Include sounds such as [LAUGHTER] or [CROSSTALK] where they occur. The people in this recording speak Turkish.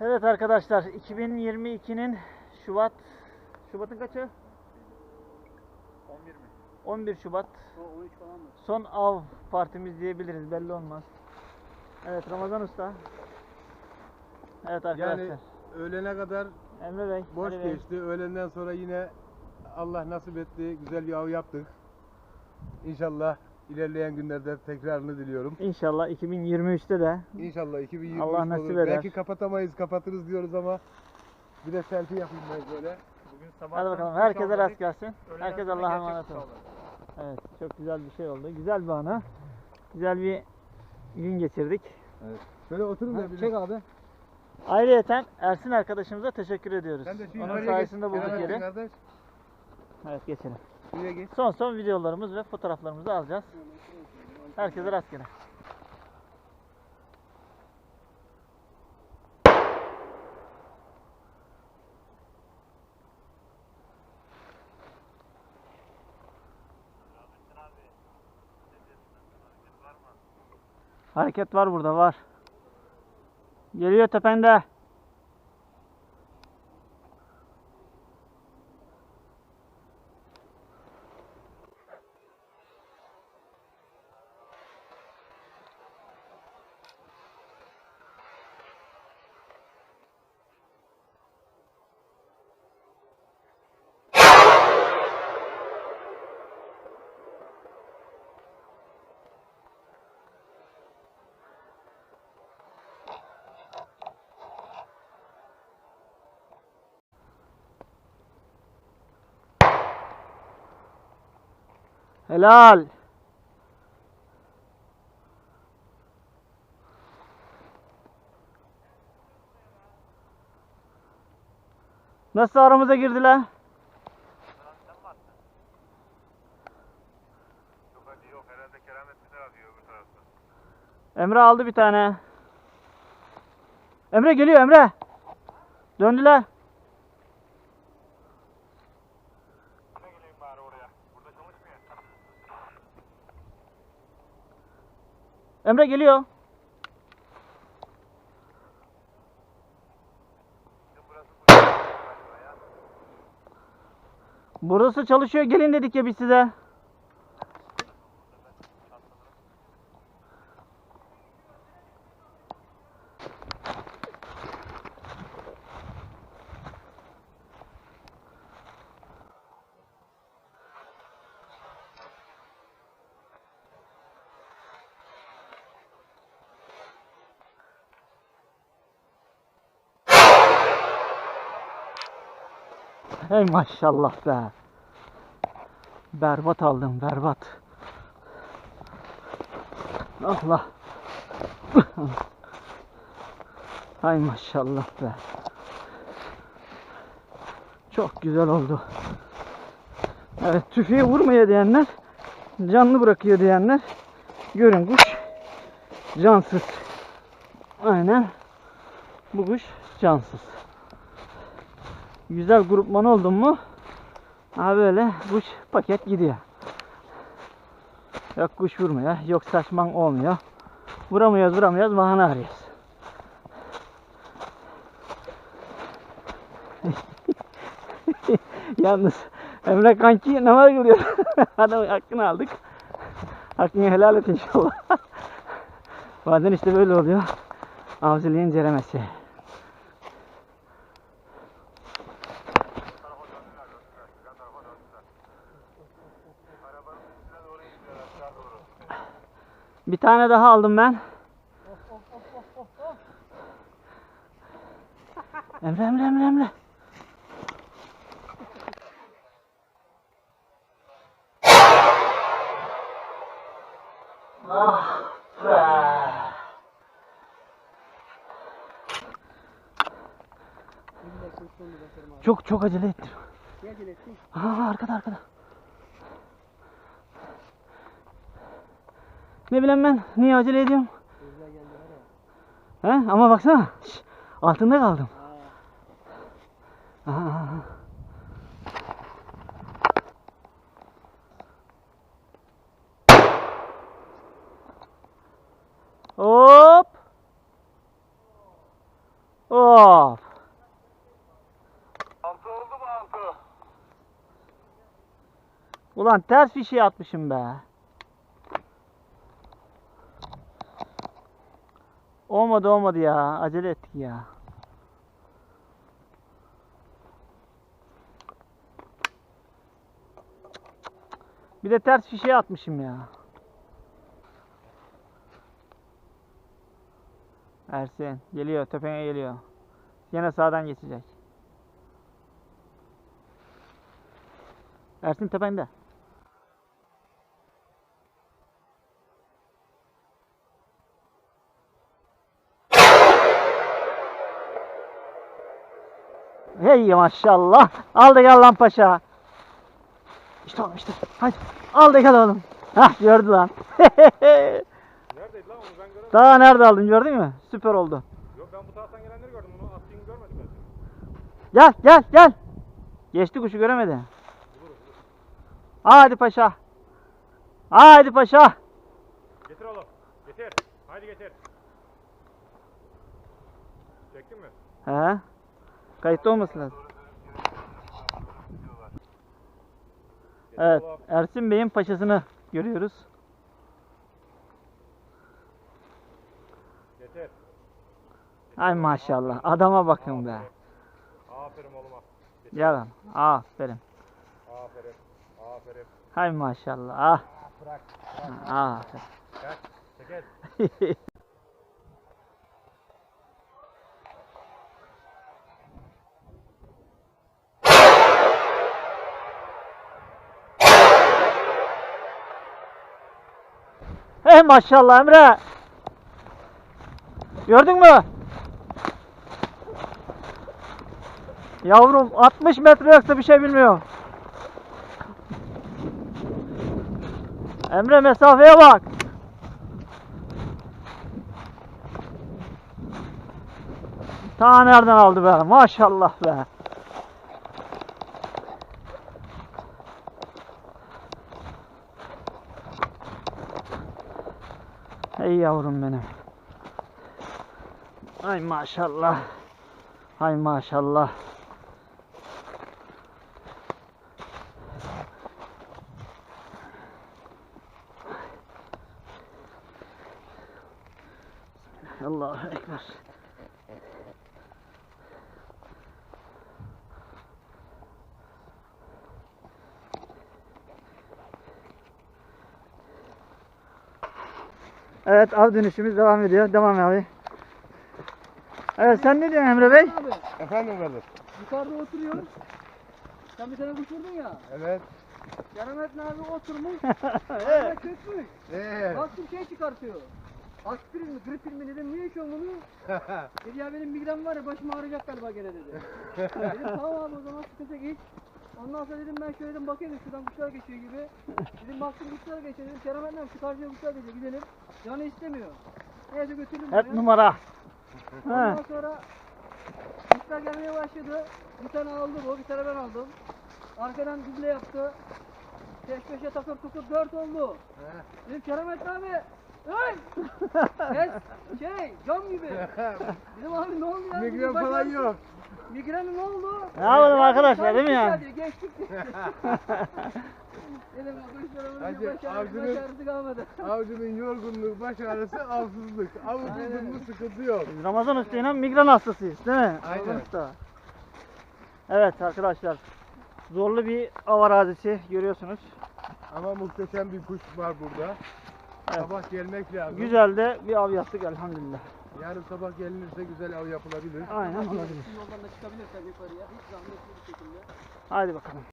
Evet arkadaşlar 2022'nin Şubat Şubat'ın kaçı? 11 mi? 11 Şubat O 13 falan mı? son av partimiz diyebiliriz belli olmaz. Evet Ramazan Usta. Evet arkadaşlar. Yani öğlene kadar Emre Bey. boş Ali Bey. geçti. Öğlenden sonra yine Allah nasip etti. Güzel bir av yaptık. İnşallah ilerleyen günlerde tekrarını diliyorum. İnşallah 2023'te de İnşallah 2023 Allah nasip olur. eder. Belki kapatamayız, kapatırız diyoruz ama bir de selfie yapayım ben böyle. Bugün sabah hadi bakalım herkese rast gelsin. Herkes Allah'a emanet olsun. Evet çok güzel bir şey oldu. Güzel bir ana. Güzel bir gün geçirdik. Şöyle oturun da. Çek abi. Ayrıyeten Ersin arkadaşımıza teşekkür ediyoruz. Sen de şu Onun sayesinde bulduk yeri. Kardeş. Evet geçelim. Son son videolarımız ve fotoğraflarımızı alacağız. Herkese rastgele. Hareket var burada var. Geliyor tepende. Helal. Nasıl aramıza girdiler? Emre aldı bir tane. Emre geliyor Emre. Döndüler. Emre geliyor. Burası çalışıyor. Gelin dedik ya biz size. Hey maşallah be. Berbat aldım berbat. Allah. Hay maşallah be. Çok güzel oldu. Evet tüfeği vurmaya diyenler canlı bırakıyor diyenler görün kuş cansız. Aynen bu kuş cansız. Güzel grupman oldun mu ha böyle kuş paket gidiyor. Yok kuş vurmuyor, yok saçman olmuyor. Vuramıyoruz vuramıyoruz bahane arıyoruz. [LAUGHS] Yalnız Emre kanki namaz kılıyor. [LAUGHS] Adamın hakkını aldık. Hakkını helal et inşallah. [LAUGHS] Bazen işte böyle oluyor. Avcılığın ceremesi. Bir tane daha aldım ben. Emre Emre Emre Emre. Ah be. Çok çok acele ettim. Ne acele ettin? Aa arkada arkada. Ne bileyim ben niye acele ediyorum? He? Ama baksana. şş, altında kaldım. Aha, aha. Hop. Of. Altı oldu mu altı? Ulan ters bir şey atmışım be. Olmadı olmadı ya. Acele ettik ya. Bir de ters fişeği atmışım ya. Ersin geliyor tepene geliyor. Yine sağdan geçecek. Ersin tepende. Hey maşallah. Al da gel lan paşa. İşte oğlum işte. Hadi. Al da gel oğlum. Hah gördü lan. [LAUGHS] Neredeydi lan onu ben göremedim. Daha nerede aldın gördün mü? Süper oldu. Yok ben bu taraftan gelenleri gördüm. Onu attığını görmedim ben. Gel gel gel. Geçti kuşu göremedi. Hadi paşa. Hadi paşa. Getir oğlum. Getir. Haydi getir. Çektin mi? He. Kayıtta olmasın lazım. Evet. oğlum. Ersin Bey'in paşasını görüyoruz. Getir. Ay maşallah. Adama bakın be. Aferin oğluma. Getir. Gel lan. Aferin. Aferin. Aferin. Hay maşallah. Ah. Bırak. Aferin. Gel. Çekil. [LAUGHS] Hey maşallah Emre. Gördün mü? Yavrum 60 metre yoksa bir şey bilmiyor. Emre mesafeye bak. Ta nereden aldı be? Maşallah be. Ey yavrum benim. Ay maşallah. Ay maşallah. Allahu Ekber. Evet av dönüşümüz devam ediyor. Devam abi. Evet sen ne diyorsun Emre Bey? Abi Efendim kardeş. yukarıda oturuyoruz. Sen bir tane uçurdun ya. Evet. Yaramettin abi oturmuş. [LAUGHS] Evet. Ayağına çökmüş. Ee. Baktım şey çıkartıyor. Aspirin mi, gripin mi dedim niye içiyorsun bunu? [LAUGHS] Dedi ya benim migren var ya başım ağrıyacak galiba gene dedi. [LAUGHS] dedim tamam abi o zaman sıkıntı yok, iç. Ondan sonra dedim ben şöyle dedim bakayım dedim, şuradan kuşlar geçiyor gibi. Dedim baktım kuşlar geçiyor dedim Keramettin abi şu karşıya kuşlar geçiyor gidelim. Canı istemiyor. Neyse götürdüm Hep numara. He. Ondan sonra kuşlar gelmeye başladı. Bir tane aldı bu, bir tane ben aldım. Arkadan düzle yaptı. Peş peşe takır tukur dört oldu. Dedim Keramet abi, öl! [LAUGHS] Ses, şey, cam gibi. [LAUGHS] Dedim abi ne oldu ya? Migren Dedim, falan yok. Migren ne oldu? Ne yapalım Ya, arkadaşlar, değil mi ya? hadi, Geçtik. [LAUGHS] Dedim Hadi, bir baş ağrısı, kalmadı. Avcının yorgunluğu, baş ağrısı, avsızlık. Av tuttun mu sıkıntı yok. Biz Ramazan Usta'yla migren hastasıyız değil mi? Aynen. Usta. Evet arkadaşlar. Zorlu bir av arazisi görüyorsunuz. Ama muhteşem bir kuş var burada. Evet. Sabah gelmek lazım. Güzel de bir av yaptık elhamdülillah. Yarın sabah gelinirse güzel av yapılabilir. Aynen olabilir. Yoldan da çıkabilirsen yukarıya hiç zahmetli bir şekilde. Haydi bakalım.